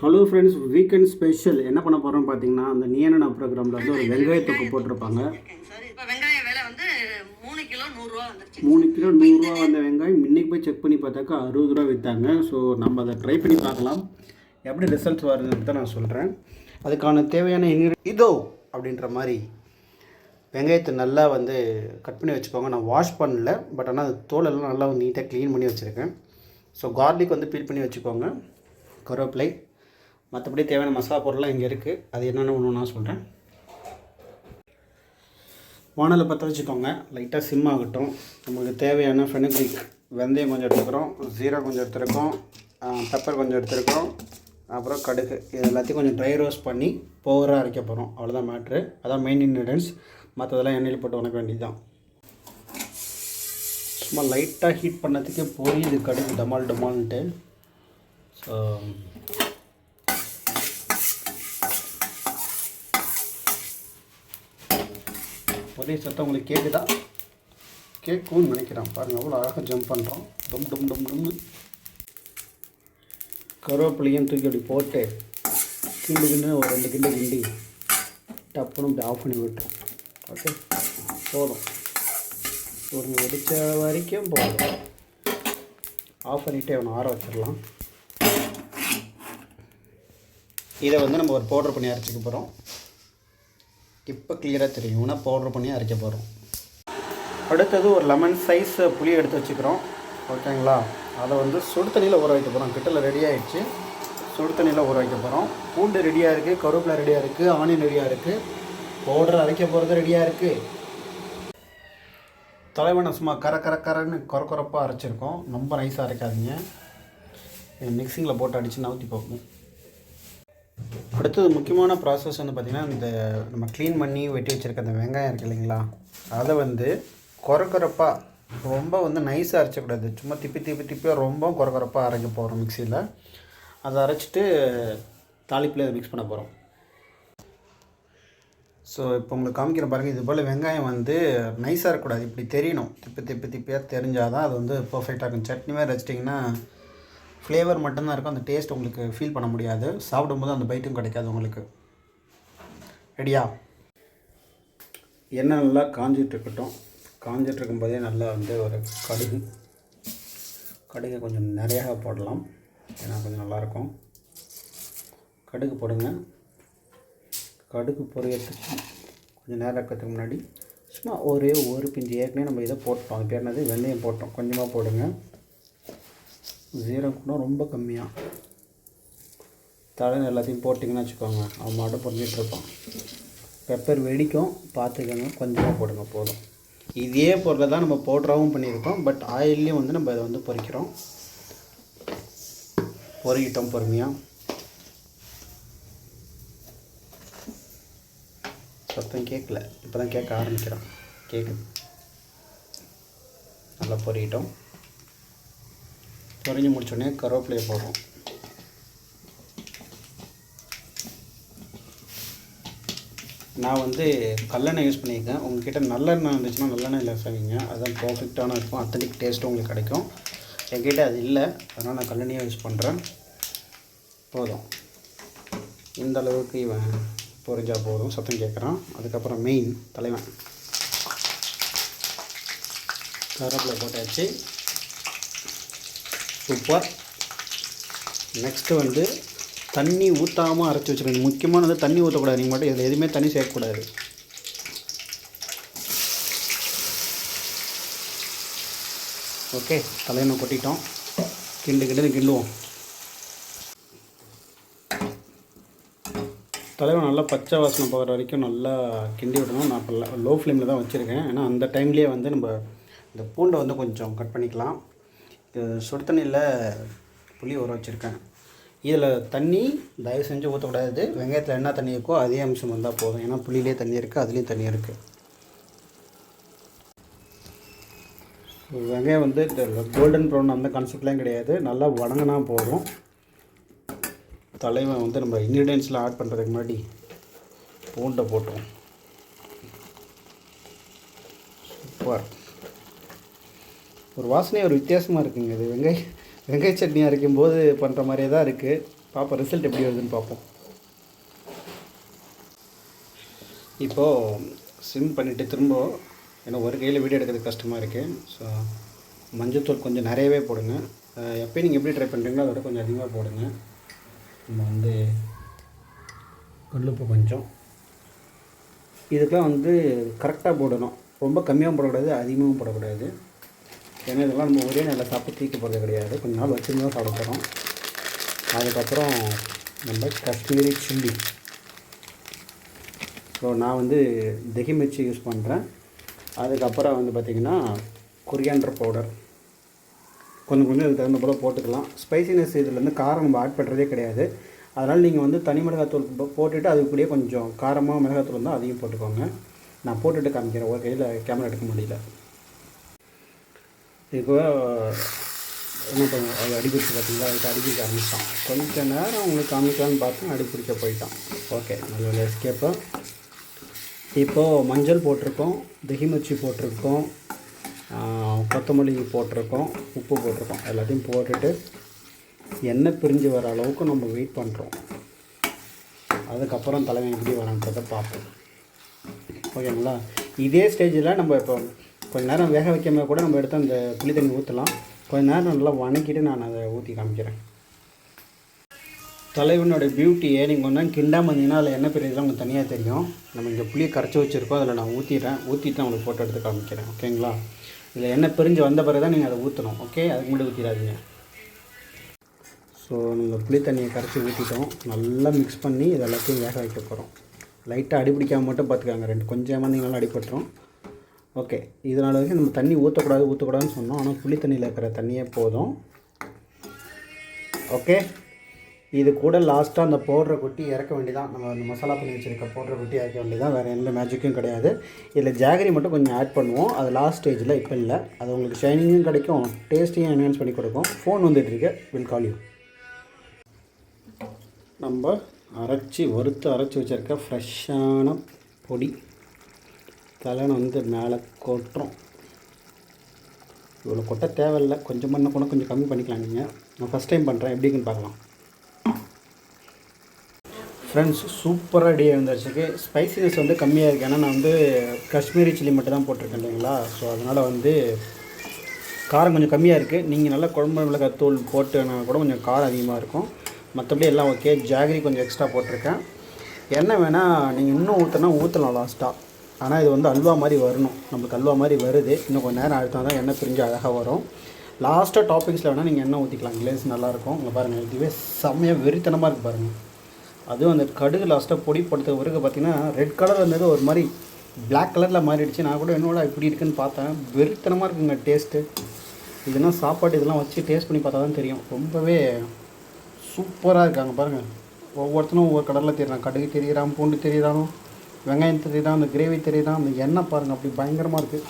Hello friends weekend special என்ன பண்ண போகிறோம் பார்த்தீங்கன்னா அந்த நியனனா ப்ரோக்ராமில் வந்து ஒரு வெங்காய தொக்கு போட்டிருப்பாங்க. மூணு கிலோ நூறுரூவா வந்துருச்சு. மூணு கிலோ நூறுரூவா வந்த வெங்காயம் இன்னைக்கு போய் செக் பண்ணி பார்த்தாக்கா அறுபது ரூபா விற்றாங்க ஸோ நம்ம அதை ட்ரை பண்ணி பார்க்கலாம். எப்படி ரிசல்ட்ஸ் வருதுன்னு தான் நான் சொல்கிறேன் அதுக்கான தேவையான இன்கிரி இதோ அப்படின்ற மாதிரி வெங்காயத்தை நல்லா வந்து கட் பண்ணி வச்சுக்கோங்க நான் வாஷ் பண்ணல பட் ஆனால் அது தோலெல்லாம் நல்லா நீட்டாக க்ளீன் பண்ணி வச்சுருக்கேன். ஸோ கார்லிக் வந்து பீல் பண்ணி வச்சுக்கோங்க. கருவேப்பிலை. மற்றபடி தேவையான மசாலா பொருள்லாம் இங்கே இருக்குது அது என்னென்ன ஒன்று நான் சொல்கிறேன் வானலை பற்ற வச்சுக்கோங்க. லைட்டாக சிம் ஆகட்டும். நம்மளுக்கு தேவையான ஃபெனுக்ரிக் வெந்தயம் கொஞ்சம் எடுத்துக்கிறோம். ஜீரகம் கொஞ்சம் எடுத்துருக்கோம். பெப்பர் கொஞ்சம் எடுத்துருக்கோம். அப்புறம் கடுகு. இது எல்லாத்தையும் கொஞ்சம் ட்ரை ரோஸ்ட் பண்ணி பவுடராக அரைக்க போகிறோம் அவ்வளோதான் மேட்ரு அதான் மெயின் இன்க்ரீடியன்ஸ் மற்றதெல்லாம் எண்ணெயில் போட்டு உனக்க வேண்டியது தான் சும்மா லைட்டாக ஹீட் பண்ணதுக்கே பொரியுது கடுகு. டமால் டமால்ன்ட்டு. ஸோ ஒரே சத்தம் உங்களுக்கு கேட்குதா கேட்கும்னு நினைக்கிறேன். பாருங்கள் அவ்வளோ அழகாக ஜம்ப் பண்ணுறோம் டும் டும் டும் டும்னு கருவேப்பிலையும் தூக்கி அப்படி போட்டு கிண்டு கிண்டு ஒரு ரெண்டு கிண்டு கிண்டி டப்புன்னு இப்படி ஆஃப் பண்ணி விட்டுரும். ஓகே போதும். ஒரு வெடிச்ச வரைக்கும் போதும். ஆஃப் பண்ணிவிட்டு அவனை ஆற வச்சிடலாம். இதை வந்து நம்ம ஒரு பவுடர் பண்ணி அரைச்சிக்க போகிறோம் இப்போ கிளியராக தெரியும். ஆனால் பவுடர் பண்ணி அரைக்க போகிறோம் அடுத்தது ஒரு லெமன் சைஸ் புளி எடுத்து வச்சுக்கிறோம். ஓகேங்களா அதை வந்து சுடு தண்ணியில் ஊற வைக்க போகிறோம் கிட்டல ரெடி ஆகிடுச்சு சுடு தண்ணியில் ஊற வைக்க போகிறோம் பூண்டு ரெடியாக இருக்குது கருவேப்பிலை ரெடியாக இருக்குது ஆனியன் ரெடியாக இருக்குது பவுடர் அரைக்க போகிறது ரெடியாக இருக்குது தலைவனை சும்மா கர கர கரன்னு கொர கொரப்பாக அரைச்சிருக்கோம். ரொம்ப நைஸாக அரைக்காதீங்க. மிக்சிங்கில் போட்டு அடித்து நவுத்தி பார்ப்போம் அடுத்தது முக்கியமான ப்ராசஸ் வந்து பார்த்திங்கன்னா இந்த நம்ம க்ளீன் பண்ணி வெட்டி வச்சுருக்க அந்த வெங்காயம் இருக்குது இல்லைங்களா? அதை வந்து குறக்குறப்பாக ரொம்ப வந்து நைஸாக அரைச்சக்கூடாது. சும்மா திப்பி திப்பி திப்பியாக ரொம்ப குறக்குறப்பாக அரைக்க போகிறோம் மிக்சியில் அதை அரைச்சிட்டு தாளிப்பில் அதை மிக்ஸ் பண்ண போகிறோம் ஸோ இப்போ உங்களுக்கு காமிக்கிற பாருங்கள் இது போல் வெங்காயம் வந்து நைஸாக இருக்கக்கூடாது. இப்படி தெரியணும். திப்பி திப்பி திப்பியாக தெரிஞ்சால் தான் அது வந்து பர்ஃபெக்டாக இருக்கும். சட்னி மாதிரி வச்சிட்டிங்கன்னா ஃப்ளேவர் மட்டும்தான் இருக்கும். அந்த டேஸ்ட் உங்களுக்கு ஃபீல் பண்ண முடியாது. சாப்பிடும்போது அந்த பைட்டும் கிடைக்காது உங்களுக்கு. ரெடியா எண்ணெய் நல்லா காஞ்சிட்ருக்கட்டும் காஞ்சிட்ருக்கும் போதே நல்லா வந்து ஒரு கடுகு. கடுகு கொஞ்சம் நிறையா போடலாம். ஏன்னா கொஞ்சம் நல்லாயிருக்கும். கடுகு போடுங்க. கடுகு பொரியத்துக்கு கொஞ்சம் நேரம் இருக்கிறதுக்கு முன்னாடி சும்மா ஒரே ஒரு பிஞ்சு ஏற்கனவே நம்ம இதை போட்டோம் அது பேர் என்னது? வெந்தயம் போட்டோம். கொஞ்சமாக போடுங்க. ஜீரகம் கூட ரொம்ப கம்மியாக தலைன்னு எல்லாத்தையும் போட்டிங்கன்னு வச்சுக்கோங்க. அவன் மாட்டும் பொறிஞ்சிட்டு இருப்பான். பெப்பர் வெடிக்கும். பார்த்துக்கோங்க. கொஞ்சமாக போடுங்க. போதும். இதே பொருளை தான் நம்ம பவுட்ராகவும் பண்ணியிருக்கோம். பட் ஆயில்லையும் வந்து நம்ம இதை வந்து பொறிக்கிறோம். பொறிக்கிட்டோம் பொறுமையாக சத்தம் கேட்கல. இப்போ தான் கேட்க ஆரம்பிக்கிறான். கேட்குது நல்லா பொறிக்கிட்டோம் பொரிஞ்சு முடிச்சோடனே கருவேப்பிலையை போடுறோம். நான் வந்து கல்லெண்ணெய் யூஸ் பண்ணியிருக்கேன். உங்ககிட்ட நல்லெண்ணெய் இருந்துச்சுன்னா நல்லெண்ணெயில் செய்வீங்க அதுதான் பர்ஃபெக்டான இருக்கும். அத்தனிக் டேஸ்ட்டும் உங்களுக்கு கிடைக்கும். என்கிட்ட அது இல்லை. அதனால் நான் கல்லெண்ணெயை யூஸ் பண்ணுறேன் போதும். இந்த அளவுக்கு இவன் பொறிஞ்சால் போதும். சத்தம் கேட்குறான் அதுக்கப்புறம் மெயின் தலைவன். கருவேப்பிலை போட்டாச்சு. சூப்பர் நெக்ஸ்ட்டு வந்து தண்ணி ஊற்றாமல் அரைச்சி வச்சுருங்க முக்கியமானது தண்ணி ஊற்றக்கூடாது நீங்கள் மட்டும் இதில் எதுவுமே தண்ணி சேர்க்கக்கூடாது. ஓகே தலையணை கொட்டிட்டோம். கிண்டு கிண்டு கிண்டுவோம். தலைவன் நல்லா பச்சை வாசனை போகிற வரைக்கும் நல்லா கிண்டி விடணும். நான் இப்போ லோ ஃப்ளேமில் தான் வச்சுருக்கேன். ஏன்னா அந்த டைம்லேயே வந்து நம்ம இந்த பூண்டை வந்து கொஞ்சம் கட் பண்ணிக்கலாம். சுடு தண்ணியில் புளி ஊற வச்சுருக்கேன். இதில் தண்ணி தயவு செஞ்சு ஊற்றக்கூடாது வெங்காயத்தில் என்ன தண்ணி இருக்கோ அதே அம்சம் வந்தால் போதும். ஏன்னா புளியிலே தண்ணி இருக்குது அதுலேயும் தண்ணி இருக்குது வெங்காயம் வந்து கோல்டன் ப்ரௌன் அந்த கான்செப்ட்லாம் கிடையாது. நல்லா வணங்கினா போதும். தலைவன் வந்து நம்ம இன்க்ரீடியன்ஸ்லாம் ஆட் பண்ணுறதுக்கு முன்னாடி பூண்டை போட்டோம். சூப்பர் ஒரு வாசனை ஒரு வித்தியாசமாக இருக்குங்க இது. வெங்காய வெங்காய சட்னி அரைக்கும் போது பண்ணுற மாதிரியே தான் இருக்குது பார்ப்போம் ரிசல்ட் எப்படி வருதுன்னு பார்ப்போம் இப்போது சிம் பண்ணிவிட்டு திரும்ப ஏன்னா ஒரு கையில் வீடியோ எடுக்கிறது கஷ்டமாக இருக்குது ஸோ மஞ்சத்தூள் கொஞ்சம் நிறையவே போடுங்க. எப்போயும் நீங்கள் எப்படி ட்ரை பண்ணுறீங்களோ அதோட கொஞ்சம் அதிகமாக போடுங்க. நம்ம வந்து கல்லுப்பு கொஞ்சம். இதுக்கெலாம் வந்து கரெக்டாக போடணும். ரொம்ப கம்மியாகவும் போடக்கூடாது அதிகமாகவும் போடக்கூடாது. ஏன்னா இதெல்லாம் நம்ம ஒரே நல்லா சாப்பிட்டு தீக்க போகிறது கிடையாது. கொஞ்ச நாள் வச்சுருந்தா தான் சாப்பிட போகிறோம் அதுக்கப்புறம் நம்ம காஷ்மீரி சில்லி. ஸோ நான் வந்து தகி மிர்ச்சி யூஸ் பண்ணுறேன் அதுக்கப்புறம் வந்து பார்த்திங்கன்னா கொரியாண்டர் பவுடர் கொஞ்சம் கொஞ்சம் அதுக்கு தகுந்த போல் போட்டுக்கலாம். ஸ்பைசினஸ் இதில் வந்து காரம் நம்ம ஆட் பண்ணுறதே கிடையாது. அதனால் நீங்கள் வந்து தனி மிளகாத்தூள் போ- போட்டுட்டு அதுக்குள்ளேயே கொஞ்சம் காரமாக மிளகாத்தூள் இருந்தால் அதையும் போட்டுக்கோங்க. நான் போட்டுட்டு காமிக்கிறேன். ஒரு கையில் கேமரா எடுக்க முடியல. இப்போ என்ன பண்ணுவோம்? அது அடிபிடிச்சு பார்த்தீங்களா? அதுக்கு அடிபிடிக்க ஆரம்பிச்சிட்டான் கொஞ்ச நேரம் உங்களுக்கு காமிக்கலான்னு பார்த்தா அடிப்பிடிக்க போயிட்டான் ஓகே நல்ல எஸ்கேப்பு இப்போது மஞ்சள் போட்டிருக்கோம் தகிமிர்ச்சி போட்டிருக்கோம் கொத்தமல்லி போட்டிருக்கோம் உப்பு போட்டிருக்கோம். எல்லாத்தையும் போட்டுட்டு எண்ணெய் பிரிஞ்சு வர அளவுக்கு நம்ம வெயிட் பண்ணுறோம் அதுக்கப்புறம் தலைவன் எப்படி வரான்றதை பார்ப்போம். ஓகேங்களா? இதே ஸ்டேஜில் நம்ம இப்போ கொஞ்ச நேரம் வேக வைக்காம கூட நம்ம எடுத்து அந்த புளி தண்ணி ஊற்றலாம் கொஞ்ச நேரம் நல்லா வணக்கிட்டு நான் அதை ஊற்றி காமிக்கிறேன். தலைவனோட பியூட்டியை நீங்கள் ஒன்றா கிண்டாமல் இருந்தீங்கன்னா அதில் என்ன பெரியதுலாம் உங்களுக்கு தனியாக தெரியும். நம்ம இங்கே புளியை கரைச்சி வச்சுருக்கோம். அதில் நான் ஊற்றிடுறேன் ஊற்றிட்டு நான் உங்களுக்கு ஃபோட்டோ எடுத்து காமிக்கிறேன். ஓகேங்களா இதில் எண்ணெய் பிரிஞ்சு வந்த பிறகு தான் நீங்கள் அதை ஊற்றணும் ஓகே அதுக்கு முன்னாடி ஊற்றிடாதீங்க ஸோ நம்ம புளி தண்ணியை கரைச்சி ஊற்றிட்டோம் நல்லா மிக்ஸ் பண்ணி இது எல்லாத்தையும் வேக வைக்க போகிறோம் லைட்டாக அடிப்பிடிக்காமல் மட்டும் பார்த்துக்காங்க ரெண்டு கொஞ்சம் ஏமாந்தீங்கனாலும் அடிபட்டுரும். ஓகே. இதனால் வந்து நம்ம தண்ணி ஊற்றக்கூடாது ஊற்றக்கூடாதுன்னு சொன்னோம். ஆனால் புளி தண்ணியில் இருக்கிற தண்ணியே போதும். ஓகே. இது கூட லாஸ்ட்டாக அந்த பவுடரை குட்டி இறக்க வேண்டியதான் நம்ம அந்த மசாலா பண்ணி வச்சுருக்க பவுடரை குட்டி இறக்க வேண்டியதான் வேறு எந்த மேஜிக்கும் கிடையாது. இதில் ஜாகரி மட்டும் கொஞ்சம் ஆட் பண்ணுவோம். அது லாஸ்ட் ஸ்டேஜில் இப்போ இல்லை. அது உங்களுக்கு ஷைனிங்கும் கிடைக்கும். டேஸ்ட்டையும் என்ஹான்ஸ் பண்ணி கொடுக்கும். ஃபோன் வந்துட்டுருக்கு வில் கால் யூ நம்ம அரைச்சி வறுத்து அரைச்சி வச்சுருக்க ஃப்ரெஷ்ஷான பொடி. தலைனை வந்து மேலே கொட்டுறோம். இவ்வளோ கொட்ட தேவையில்லை. கொஞ்சம் பண்ண கூட கொஞ்சம் கம்மி பண்ணிக்கலாம் நீங்கள் நான் ஃபஸ்ட் டைம் பண்ணுறேன் எப்படிங்கன்னு பார்க்கலாம். ஃப்ரெண்ட்ஸ் சூப்பராக ரெடி வந்துருச்சுக்கு ஸ்பைசினஸ் வந்து கம்மியாக இருக்குது ஏன்னா நான் வந்து காஷ்மீரி சில்லி மட்டும் தான் போட்டிருக்கேன் இல்லைங்களா? ஸோ அதனால் வந்து காரம் கொஞ்சம் கம்மியாக இருக்குது நீங்கள் நல்லா குழம்பு மிளகாய் தூள் போட்டுனா கூட கொஞ்சம் காரம் அதிகமாக இருக்கும். மற்றபடி எல்லாம் ஓகே ஜாகரி கொஞ்சம் எக்ஸ்ட்ரா போட்டிருக்கேன். என்ன வேணால் நீங்கள் இன்னும் ஊற்றினா ஊற்றலாம் லாஸ்ட்டாக ஆனால் இது வந்து அல்வா மாதிரி வரணும். நம்மளுக்கு அல்வா மாதிரி வருது. இன்னும் கொஞ்சம் நேரம் அழுத்தா தான் எண்ணெய் பிரிஞ்சு அழகாக வரும். லாஸ்ட்டாக டாப்பிக்ஸில் வேணால் நீங்கள் எண்ணெய் ஊற்றிக்கலாம் கிளேஸ் நல்லாயிருக்கும் இங்கே பாருங்கள் இதுவே செம்மையாக வெறித்தனமாக இருக்குது பாருங்கள் அதுவும் அந்த கடுகு லாஸ்ட்டாக பொடி படுத்த பிறகு பார்த்திங்கன்னா ரெட் கலர் வந்தது ஒரு மாதிரி பிளாக் கலரில் மாறிடுச்சு. நான் கூட என்னோட இப்படி இருக்குன்னு பார்த்தேன். வெறித்தனமாக இருக்குங்க டேஸ்ட்டு இதெல்லாம் சாப்பாடு இதெல்லாம் வச்சு டேஸ்ட் பண்ணி பார்த்தா தான் தெரியும். ரொம்பவே சூப்பராக இருக்காங்க பாருங்கள் ஒவ்வொருத்தனும் ஒவ்வொரு கடலில் தெரியுறான். கடுகு தெரியுறான் பூண்டு தெரியுறானோ. வெங்காயம் தான் அந்த கிரேவி தெரியுறான் அந்த எண்ணெய் பாருங்கள் அப்படி பயங்கரமாக இருக்குது